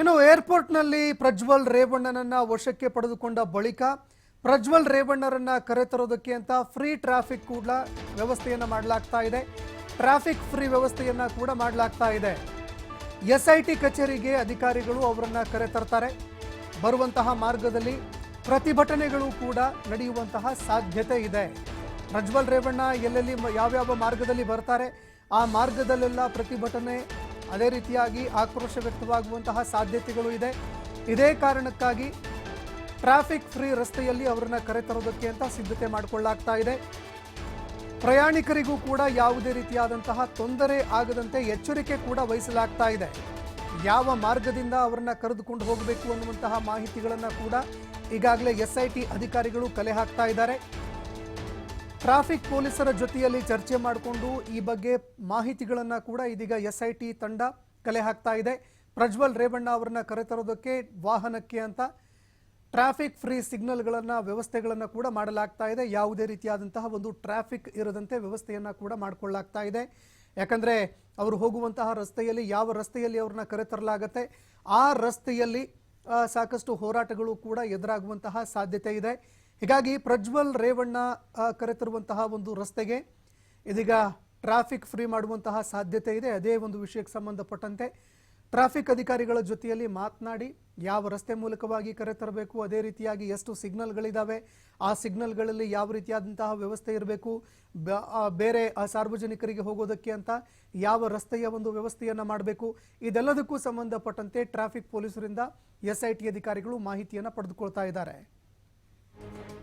ಇನ್ನು ಏರ್ಪೋರ್ಟ್ನಲ್ಲಿ ಪ್ರಜ್ವಲ್ ರೇವಣ್ಣನನ್ನ ವಶಕ್ಕೆ ಪಡೆದುಕೊಂಡ ಬಳಿಕ ಪ್ರಜ್ವಲ್ ರೇವಣ್ಣರನ್ನ ಕರೆತರೋದಕ್ಕೆ ಅಂತ ಫ್ರೀ ಟ್ರಾಫಿಕ್ ಕೂಡ ವ್ಯವಸ್ಥೆಯನ್ನ ಮಾಡಲಾಗ್ತಾ ಇದೆ. ಟ್ರಾಫಿಕ್ ಫ್ರೀ ವ್ಯವಸ್ಥೆಯನ್ನ ಕೂಡ ಮಾಡಲಾಗ್ತಾ ಇದೆ. ಎಸ್ ಐ ಟಿ ಕಚೇರಿಗೆ ಅಧಿಕಾರಿಗಳು ಅವರನ್ನ ಕರೆತರ್ತಾರೆ. ಬರುವಂತಹ ಮಾರ್ಗದಲ್ಲಿ ಪ್ರತಿಭಟನೆಗಳು ಕೂಡ ನಡೆಯುವಂತಹ ಸಾಧ್ಯತೆ ಇದೆ. ಪ್ರಜ್ವಲ್ ರೇವಣ್ಣ ಎಲ್ಲೆಲ್ಲಿ ಯಾವ್ಯಾವ ಮಾರ್ಗದಲ್ಲಿ ಬರ್ತಾರೆ, ಆ ಮಾರ್ಗದಲ್ಲೆಲ್ಲ ಪ್ರತಿಭಟನೆ ಅದೇ ರೀತಿಯಾಗಿ ಆಕ್ರೋಶ ವ್ಯಕ್ತವಾಗುವಂತಹ ಸಾಧ್ಯತೆಗಳು ಇದೆ. ಇದೇ ಕಾರಣಕ್ಕಾಗಿ ಟ್ರಾಫಿಕ್ ಫ್ರೀ ರಸ್ತೆಯಲ್ಲಿ ಅವರನ್ನ ಕರೆತರೋದಕ್ಕೆ ಅಂತ ಸಿದ್ಧತೆ ಮಾಡಿಕೊಳ್ಳಾಗ್ತಾ ಇದೆ. ಪ್ರಯಾಣಿಕರಿಗೂ ಕೂಡ ಯಾವುದೇ ರೀತಿಯಾದಂತಹ ತೊಂದರೆ ಆಗದಂತೆ ಎಚ್ಚರಿಕೆ ಕೂಡ ವಹಿಸಲಾಗ್ತಾ ಇದೆ. ಯಾವ ಮಾರ್ಗದಿಂದ ಅವರನ್ನ ಕರೆದುಕೊಂಡು ಹೋಗಬೇಕು ಅನ್ನುವಂತಹ ಮಾಹಿತಿಗಳನ್ನು ಕೂಡ ಈಗಾಗಲೇ ಎಸ್ ಐ ಟಿ ಅಧಿಕಾರಿಗಳು ಕಲೆ ಹಾಕ್ತಾ ಇದ್ದಾರೆ. ಟ್ರಾಫಿಕ್ ಪೊಲೀಸರ ಜೊತೆಯಲ್ಲಿ ಚರ್ಚೆ ಮಾಡಿಕೊಂಡು ಈ ಬಗ್ಗೆ ಮಾಹಿತಿಗಳನ್ನು ಕೂಡ ಇದೀಗ ಎಸ್ ಐ ಟಿ ತಂಡ ಕಲೆ ಹಾಕ್ತಾ ಇದೆ. ಪ್ರಜ್ವಲ್ ರೇವಣ್ಣ ಅವರನ್ನ ಕರೆತರೋದಕ್ಕೆ ವಾಹನಕ್ಕೆ ಅಂತ ಟ್ರಾಫಿಕ್ ಫ್ರೀ ಸಿಗ್ನಲ್ಗಳನ್ನು, ವ್ಯವಸ್ಥೆಗಳನ್ನು ಕೂಡ ಮಾಡಲಾಗ್ತಾ ಇದೆ. ಯಾವುದೇ ರೀತಿಯಾದಂತಹ ಒಂದು ಟ್ರಾಫಿಕ್ ಇರದಂತೆ ವ್ಯವಸ್ಥೆಯನ್ನು ಕೂಡ ಮಾಡಿಕೊಳ್ಳಲಾಗ್ತಾ ಇದೆ. ಯಾಕಂದರೆ ಅವರು ಹೋಗುವಂತಹ ರಸ್ತೆಯಲ್ಲಿ ಯಾವ ರಸ್ತೆಯಲ್ಲಿ ಅವ್ರನ್ನ ಕರೆತರಲಾಗತ್ತೆ, ಆ ರಸ್ತೆಯಲ್ಲಿ ಸಾಕಷ್ಟು ಹೋರಾಟಗಳು ಕೂಡ ಎದುರಾಗುವಂತಹ ಸಾಧ್ಯತೆ ಇದೆ. ಹೀಗಾಗಿ ಪ್ರಜ್ವಲ್ ರೇವಣ್ಣ ಕರೆತರುವಂತಹ ಒಂದು ರಸ್ತೆಗೆ ಇದೀಗ ಟ್ರಾಫಿಕ್ ಫ್ರೀ ಮಾಡುವಂತಹ ಸಾಧ್ಯತೆ ಇದೆ. ಅದೇ ಒಂದು ವಿಷಯಕ್ಕೆ ಸಂಬಂಧಪಟ್ಟಂತೆ ಟ್ರಾಫಿಕ್ ಅಧಿಕಾರಿಗಳ ಜೊತೆಯಲ್ಲಿ ಮಾತನಾಡಿ ಯಾವ ರಸ್ತೆ ಮೂಲಕವಾಗಿ ಕರೆತರಬೇಕು, ಅದೇ ರೀತಿಯಾಗಿ ಎಷ್ಟು ಸಿಗ್ನಲ್ಗಳಿದ್ದಾವೆ ಆ ಸಿಗ್ನಲ್ಗಳಲ್ಲಿ ಯಾವ ರೀತಿಯಾದಂತಹ ವ್ಯವಸ್ಥೆ ಇರಬೇಕು ಬೇರೆ ಸಾರ್ವಜನಿಕರಿಗೆ ಹೋಗೋದಕ್ಕೆ ಅಂತ ಯಾವ ರಸ್ತೆಯ ಒಂದು ವ್ಯವಸ್ಥೆಯನ್ನು ಮಾಡಬೇಕು, ಇದೆಲ್ಲದಕ್ಕೂ ಸಂಬಂಧಪಟ್ಟಂತೆ ಟ್ರಾಫಿಕ್ ಪೊಲೀಸರಿಂದ ಎಸ್ಐಟಿ ಅಧಿಕಾರಿಗಳು ಮಾಹಿತಿಯನ್ನು ಪಡೆದುಕೊಳ್ತಾ ಇದ್ದಾರೆ. you